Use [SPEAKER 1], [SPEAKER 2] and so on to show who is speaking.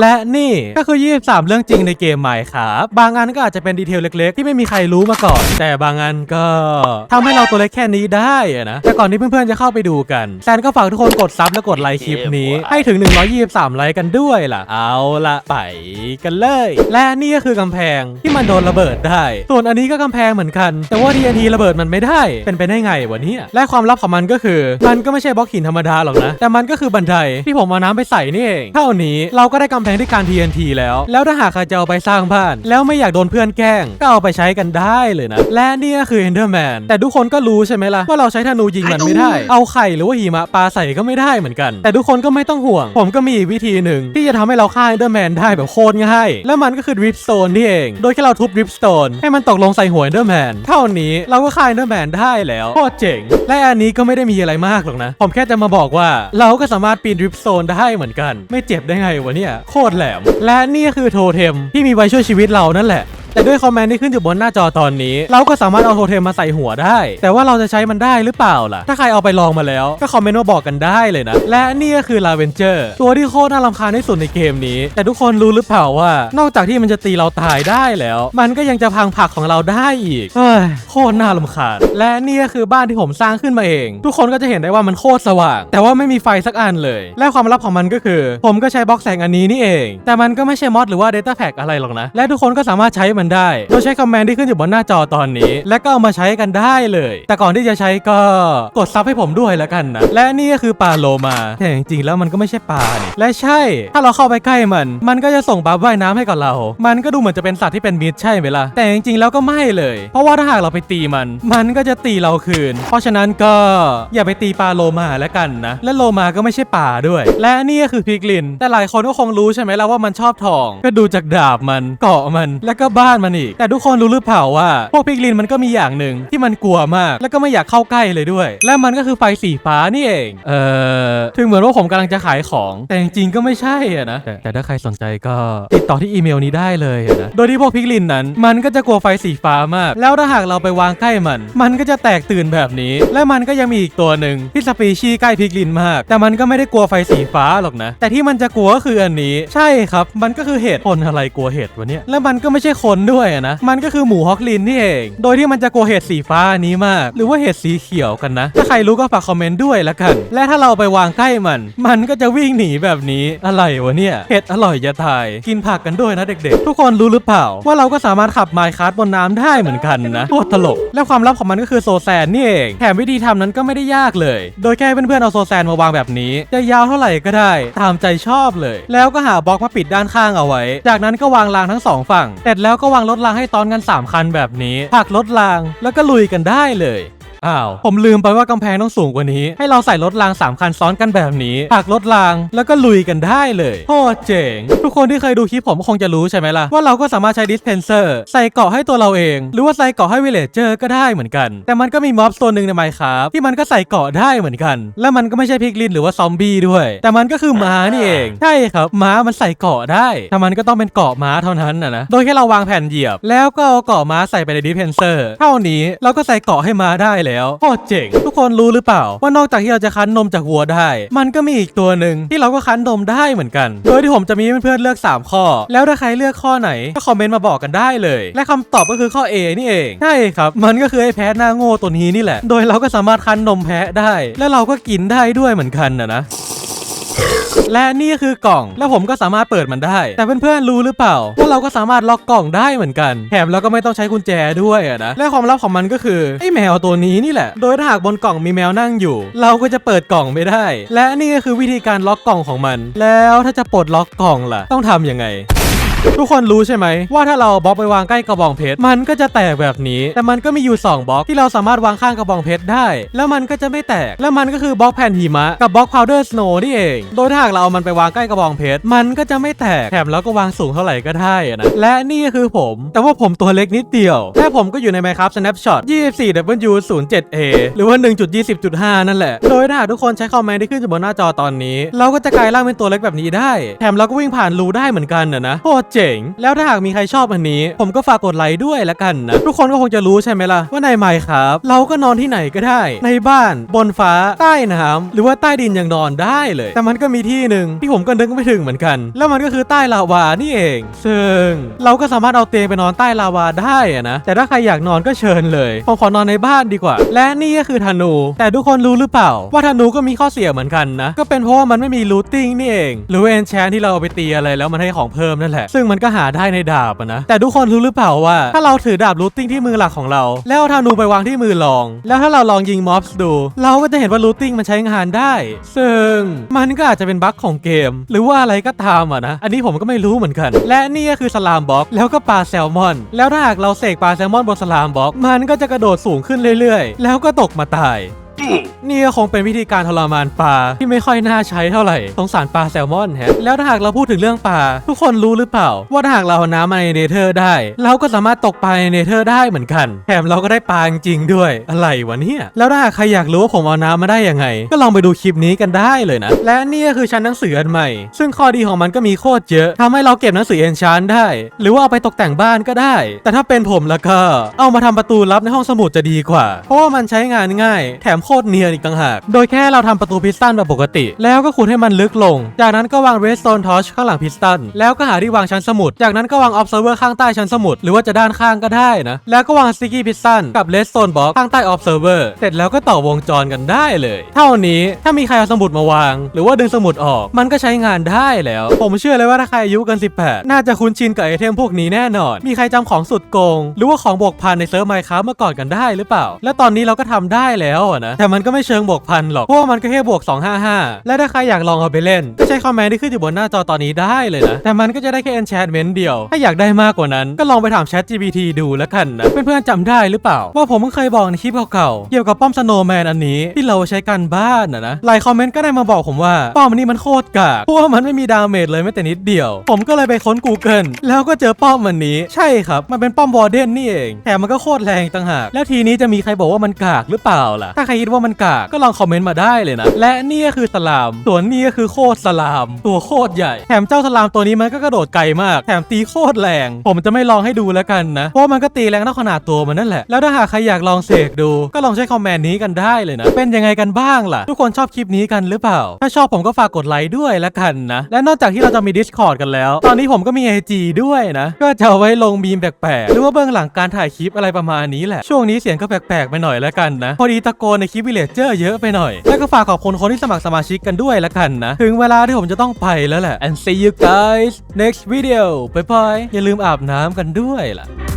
[SPEAKER 1] และนี่ก็คือ 23 เรื่องจริงในเกมใหม่ครับบางอันก็อาจจะเป็นดีเทลเล็กๆ ที่ไม่มีใครรู้มาก่อน แต่บางอันก็ทำให้เราตัวเล็กแค่นี้ได้อะนะแต่ก่อนที่เพื่อนๆจะเข้าไปดูกันแซนก็ฝากทุกคนกดซับและกดไลค์คลิปนี้ ให้ถึง 123 ไลค์กันด้วยล่ะ เอาละไปกันเลย และนี่ก็คือกำแพงที่มันโดนระเบิดได้ ส่วนอันนี้ก็กำแพงเหมือนกัน แต่ว่า TNT ระเบิดมันไม่ได้ เป็นไปได้ไงวะเนี่ยและความลับของมันก็คือ มันก็ไม่ใช่บล็อกหินธรรมดาหรอกนะแต่มันก็คือบันไดที่ผมเอาน้ำไปใส่นี่เองเท่านี้เราก็ได้กำแพงที่การ TNT แล้ว แล้วถ้าหากใครจะเอาไปสร้างบ้าน แล้วไม่อยากโดนเพื่อนแกล้ง ก็เอาไปใช้กันได้เลยนะ และนี่ก็คือ Enderman แต่ทุกคนก็รู้ใช่ไหมล่ะ ว่าเราใช้ธนูยิงมันไม่ได้ เอาไข่หรือว่าหิมะปลาใส่ก็ไม่ได้เหมือนกัน แต่ทุกคนก็ไม่ต้องห่วง ผมก็มีอีกวิธีหนึ่งที่จะทำให้เราฆ่า Enderman ได้แบบโคตรง่าย และมันก็คือ Dripstone นี่เอง โดยแค่เราทุบ Dripstone ให้มันตกลงใส่หัว Enderman เท่านี้เราก็ฆ่า Enderman ได้แล้วโคตรเจ๋ง และอันนี้ก็ไม่ได้มีอะไรมากหรอกนะ ผมแค่จะมาบอกว่าเราก็สามารถปีน Dripstone ได้เหมือนกัน ไม่เจ็บได้ไงวะเนี่ยโคคตรแหลม และนี่ก็คือโทเทมที่มีไว้ช่วยชีวิตเรานั่นแหละ แต่ด้วยคอมเมนต์ที่ขึ้นอยู่บนหน้าจอตอนนี้ เราก็สามารถเอาโทเทมมาใส่หัวได้ แต่ว่าเราจะใช้มันได้หรือเปล่าล่ะ ถ้าใครเอาไปลองมาแล้ว ก็คอมเมนต์มาบอกกันได้เลยนะ และนี่ก็คือลาเวนเจอร์ตัวที่โคตรน่ารำคาญที่สุดในเกมนี้ แต่ทุกคนรู้หรือเปล่าว่า นอกจากที่มันจะตีเราตายได้แล้ว มันก็ยังจะพังผักของเราได้อีกเฮ้ยโคตรน่ารำคาญ และนี่ก็คือบ้านที่ผมสร้างขึ้นมาเอง ทุกคนก็จะเห็นได้ว่ามันโคตรสว่าง แต่ว่าไม่มีไฟสักอันเลย และความลับของมันก็คือ ผมก็ใช้บล็อกแสงอันนี้นี่เอง แต่มันก็ไม่ใช่มอดหรือว่า Data Pack อะไรหรอกนะ และทุกคนก็สามารถใช้มันได้ โดยใช้คอมเมนต์ที่ขึ้นอยู่บนหน้าจอตอนนี้ และก็เอามาใช้กันได้เลย แต่ก่อนที่จะใช้ก็กดซับให้ผมด้วยแล้วกันนะ และนี่ก็คือปลาโลมา แต่จริงๆแล้วมันก็ไม่ใช่ปลานี่และใช่ ถ้าเราเข้าไปใกล้มัน มันก็จะส่งบัฟว่ายน้ำให้กับเรา มันก็ดูเหมือนจะเป็นสัตว์ที่เป็นมิตรใช่ไหมล่ะ แต่จริงๆแล้วก็ไม่เลย เพราะว่าถ้าหากเราไปตีมัน มันก็จะตีเราคืน เพราะฉะนั้นก็อย่าไปตีปลาโลมาแล้วกันนะ และโลมาก็ไม่ใช่ป่าด้วย และนี่ก็คือพิกลิน แต่หลายคนก็คงรู้ใช่ไหมล่ะว่ามันชอบทอง ก็ดูจากดาบมันเกาะมัน แล้วก็บ้านมันอีก แต่ทุกคนรู้หรือเปล่าว่า พวกพิกลินมันก็มีอย่างหนึ่งที่มันกลัวมาก แล้วก็ไม่อยากเข้าใกล้เลยด้วย และมันก็คือไฟสีฟ้านี่เอง เอ่อ ถึงเหมือนว่าผมกำลังจะขายของ แต่จริงๆก็ไม่ใช่อะนะ แต่แต่ถ้าใครสนใจก็ติดต่อที่อีเมลนี้ได้เลยอะนะ โดยที่พวกพิกลินนั้น มันก็จะกลัวไฟสีฟ้ามาก แล้วถ้าหากเราไปวางใกล้มัน มันก็จะแตกตื่นแบบนี้ และมันก็ยังมีอีกตัวหนึ่งที่สปีชีส์ใกล้พิกลินมาก แต่มันก็ไม่ได้กลัวไฟสีฟ้าหรอกนะ แต่ที่มันจะกลัวก็คืออันนี้ ใช่ครับ มันก็คือเห็ดคนอะไรกลัวเห็ดวะเนี่ย และมันก็ไม่ใช่คนด้วยนะ มันก็คือหมูฮอกลินนี่เอง โดยที่มันจะกลัวเห็ดสีฟ้านี้มาก หรือว่าเห็ดสีเขียวกันนะ ถ้าใครรู้ก็ฝากคอมเมนต์ด้วยละกัน และถ้าเราไปวางใกล้มัน มันก็จะวิ่งหนีแบบนี้อะไรวะเนี่ย เห็ดอร่อยจะตาย กินผักกันด้วยนะเด็กๆ ทุกคนรู้หรือเปล่า ว่าเราก็สามารถขับไมค์คัสบนน้ำได้เหมือนกันนะโคตรตลก และความลับของมันก็คือโซแซนนี่เอง แถมวิธีทำนั้นก็ไม่ได้ยากเลย โดยแค่เพื่อนๆเอาโซแซนมาวางแบบนี้จะยาวเท่าไหร่ก็ได้ ตามใจชอบเลย แล้วก็หาบล็อกมาปิดด้านข้างเอาไว้ จากนั้นก็วางรางทั้งสองฝั่งเสร็จแล้วก็วางรถรางให้ตอนกัน 3 คันแบบนี้ผลักรถรางแล้วก็ลุยกันได้เลย อ้าว ผมลืมไปว่ากำแพงต้องสูงกว่านี้ ให้เราใส่รถราง 3 คันซ้อนกันแบบนี้ผลักรถรางแล้วก็ลุยกันได้เลยโคตรเจ๋ง ทุกคนที่เคยดูคลิปผมก็คงจะรู้ใช่ไหมล่ะ ว่าเราก็สามารถใช้ดิสเพนเซอร์ใส่เกราะให้ตัวเราเอง หรือว่าใส่เกราะให้วิลเลจเจอร์ก็ได้เหมือนกัน แต่มันก็มีม็อบตัวหนึ่งในไมค์ครับที่มันก็ใส่เกราะได้เหมือนกัน และมันก็ไม่ใช่พิกลินหรือว่าซอมบี้ด้วย แต่มันก็คือม้านี่เองใช่ครับม้ามันใส่เกราะได้แต่มันก็ต้องเป็นเกราะม้าเท่านั้นนะนะโดยแค่เราวางแผ่นเหยียบ แล้วก็เอาเกราะม้าใส่ไปในดิสเพนเซอร์เท่านี้เราก็ใส่เกราะให้ม้าได้แล้วโคตรเจ๋ง ทุกคนรู้หรือเปล่า ว่านอกจากที่เราจะคั้นนมจากวัวได้ มันก็มีอีกตัวหนึ่งที่เราก็คั้นนมได้เหมือนกัน โดยที่ผมจะมีเพื่อนๆเลือก 3 ข้อ แล้วถ้าใครเลือกข้อไหนก็คอมเมนต์มาบอกกันได้เลย และคำตอบก็คือข้อ A นี่เองใช่ครับ มันก็คือไอ้แพะหน้าโง่ตัวนี้นี่แหละ โดยเราก็สามารถคั้นนมแพะได้ และเราก็กินได้ด้วยเหมือนกันนะนะ และนี่ก็คือกล่อง แล้วผมก็สามารถเปิดมันได้ แต่เพื่อนๆรู้หรือเปล่าว่าเราก็สามารถล็อกกล่องได้เหมือนกันแถมเราก็ไม่ต้องใช้กุญแจด้วยนะและความลับของมันก็คือไอ้แมวตัวนี้นี่แหละ โดยถ้าหากบนกล่องมีแมวนั่งอยู่ เราก็จะเปิดกล่องไม่ได้ และนี่ก็คือวิธีการล็อกกล่องของมัน แล้วถ้าจะปลดล็อกกล่องล่ะ ต้องทำยังไง ทุกคนรู้ใช่ไหมว่าถ้าเราบล็อกไปวางใกล้กระบองเพชรมันก็จะแตกแบบนี้ แต่มันก็มีอยู่ 2 บล็อกที่เราสามารถวางข้างกระบองเพชรได้ แล้วมันก็จะไม่แตก แล้วมันก็คือบล็อกแผ่นหิมะกับบล็อกพาวเดอร์สโนว์นี่เอง โดยถ้าหากเราเอามันไปวางใกล้กระบองเพชรมันก็จะไม่แตกแถมแล้วก็วางสูงเท่าไหร่ก็ได้นะและนี่ก็คือผม แต่ว่าผมตัวเล็กนิดเดียวแค่ผมก็อยู่ใน Minecraft Snapshot 24W07A หรือว่า 1.20.5 นั่นแหละ โดยถ้าหากทุกคนใช้คอมเมนต์ที่ขึ้นอยู่บนหน้าจอตอนนี้ เราก็จะกลายร่างเป็นตัวเล็กแบบนี้ได้ แถมเราก็วิ่งผ่านรูได้เหมือนกันนะนะโคตรเจ๋ง แล้วถ้าหากมีใครชอบอันนี้ ผมก็ฝากกดไลค์ด้วยละกันนะ ทุกคนก็คงจะรู้ใช่ไหมล่ะ ว่าในไมค์ครับ เราก็นอนที่ไหนก็ได้ ในบ้าน บนฟ้า ใต้น้ำหรือว่าใต้ดินยังนอนได้เลย แต่มันก็มีที่หนึ่งที่ผมก็นึกไม่ถึงเหมือนกัน แล้วมันก็คือใต้ลาวานี่เอง ซึ่งเราก็สามารถเอาเตียงไปนอนใต้ลาวาได้อะนะ แต่ถ้าใครอยากนอนก็เชิญเลยผมขอนอนในบ้านดีกว่า และนี่ก็คือธนู แต่ทุกคนรู้หรือเปล่า ว่าธนูก็มีข้อเสียเหมือนกันนะ ก็เป็นเพราะว่ามันไม่มีรูทติ้งนี่เอง หรือเอนแชนที่เราเอาไปตีอะไรแล้วมันให้ของเพิ่มนั่นแหละซึ่งมันก็หาได้ในดาบอะนะ แต่ทุกคนรู้หรือเปล่าว่า ถ้าเราถือดาบรูทติ้งที่มือหลักของเรา แล้วเอาธนูไปวางที่มือรอง แล้วถ้าเราลองยิงม็อบส์ดู เราก็จะเห็นว่ารูทติ้งมันใช้งานได้ ซึ่งมันก็อาจจะเป็นบั๊กของเกม หรือว่าอะไรก็ตามอะนะ อันนี้ผมก็ไม่รู้เหมือนกัน และนี่ก็คือสลามบล็อกแล้วก็ปลาแซลมอน แล้วถ้าหากเราเสกปลาแซลมอนบนสลามบล็อกมันก็จะกระโดดสูงขึ้นเรื่อยๆ แล้วก็ตกมาตาย นี่ก็คงเป็นวิธีการทรมานปลาที่ไม่ค่อยน่าใช้เท่าไหร่สงสารปลาแซลมอนแฮะแล้วถ้าหากเราพูดถึงเรื่องปลาทุกคนรู้หรือเปล่า ว่าถ้าหากเราเอาน้ำมาในเนเธอร์ได้ เราก็สามารถตกปลาในเนเธอร์ได้เหมือนกันแถมเราก็ได้ปลาจริงด้วย อะไรวะเนี่ยแล้วถ้าหากใครอยากรู้ว่าผมเอาน้ำมาได้ยังไง ก็ลองไปดูคลิปนี้กันได้เลยนะ และนี่ก็คือชั้นหนังสืออันใหม่ ซึ่งข้อดีของมันก็มีโคตรเยอะทำให้เราเก็บหนังสือเอนชานได้ หรือว่าเอาไปตกแต่งบ้านก็ได้ แต่ถ้าเป็นผมแล้วก็ เอามาทำประตูลับในห้องสมุดจะดีกว่า เพราะว่ามันใช้งานง่าย แถมโคตรเนียนอีกต่างหาก โดยแค่เราทำประตูพิสตันแบบปกติ แล้วก็ขุดให้มันลึกลง จากนั้นก็วางเรสโ n นทอชข้างหลังพิสตัน แล้วก็หาที่วางชั้นสมุด จากนั้นก็วางออฟเซอร์เวอร์ข้างใต้ชั้นสมุด หรือว่าจะด้านข้างก็ได้นะ แล้วก็วางสติกี้พิสตันกับเรสโ n นบล็อกข้างใต้ออฟเซอร์เวอร์เสร็จแล้วก็ต่อวงจรกันได้เลย เท่านี้ถ้ามีใครเอาสมุดมาวาง หรือว่าดึงสมุดออก มันก็ใช้งานได้แล้ว ผมเชื่อเลยว่าถ้าใครอายุเกัน18 น่าจะคุ้นชินกับไอเทมพวกนี้แน่นอน มีใครจำของสุดโกง หรือว่าของบวกพันในเซิร์ฟไมค์ครับเมื่อก่อนกันได้หรือเปล่า และตอนนี้เราก็ทำได้แล้วนะแต่มันก็ไม่เชิงบวกพันหรอกเพราะว่ามันก็แค่บวก 255 และถ้าใครอยากลองเอาไปเล่น ก็ใช้คอมเมนต์ที่ขึ้นอยู่บนหน้าจอตอนนี้ได้เลยนะ แต่มันก็จะได้แค่ enchantment เดียว ถ้าอยากได้มากกว่านั้น ก็ลองไปถาม Chat GPT ดูแล้วกันนะ เพื่อนๆจำได้หรือเปล่า ว่าผมเพิ่งเคยบอกในคลิปเก่าๆ เกี่ยวกับป้อมสโนว์แมนอันนี้ที่เราใช้กันบ้านนะนะหลายคอมเมนต์ก็ได้มาบอกผมว่าป้อมอันนี้มันโคตรกากเพราะว่ามันไม่มีดาเมจเลยแม้แต่นิดเดียว ผมก็เลยไปค้น Google แล้วก็เจอป้อมอันนี้ ใช่ครับ มันเป็นป้อมวอร์เดนนี่เองแถมมันก็โคตรแรงต่างหากแล้วทีนี้จะมีใครบอกว่ามันกากหรือเปล่าล่ะถ้าใครคิดว่ามันกากก็ลองคอมเมนต์มาได้เลยนะ และนี่ก็คือสลามส่วนนี่ก็คือโคตรสลาม ตัวโคตรใหญ่ แถมเจ้าสลามตัวนี้มันก็กระโดดไกลมาก แถมตีโคตรแรง ผมจะไม่ลองให้ดูแล้วกันนะ เพราะมันก็ตีแรงเท่าขนาดตัวมันนั่นแหละ แล้วถ้าหากใครอยากลองเสกดู ก็ลองใช้คอมเมนต์นี้กันได้เลยนะ เป็นยังไงกันบ้างล่ะ ทุกคนชอบคลิปนี้กันหรือเปล่า ถ้าชอบผมก็ฝากกดไลค์ด้วยละกันนะ และนอกจากที่เราจะมี Discord กันแล้ว ตอนนี้ผมก็มี IG ด้วยนะ ก็จะเอาไว้ลงมีมแปลกๆ หรือว่าเบื้องหลังการถ่ายคลิปอะไรประมาณนี้แหละ ช่วงนี้เสียงก็แปลกๆไปหน่อยแล้วกันนะ พอดีตะโกนในคลิปวิเลเจอร์เยอะไปหน่อย แล้วก็ฝากขอบคุณคนที่สมัครสมาชิกกันด้วยละกันนะ ถึงเวลาที่ผมจะต้องไปแล้วแหละ and see you guys next video bye bye อย่าลืมอาบน้ำกันด้วยล่ะ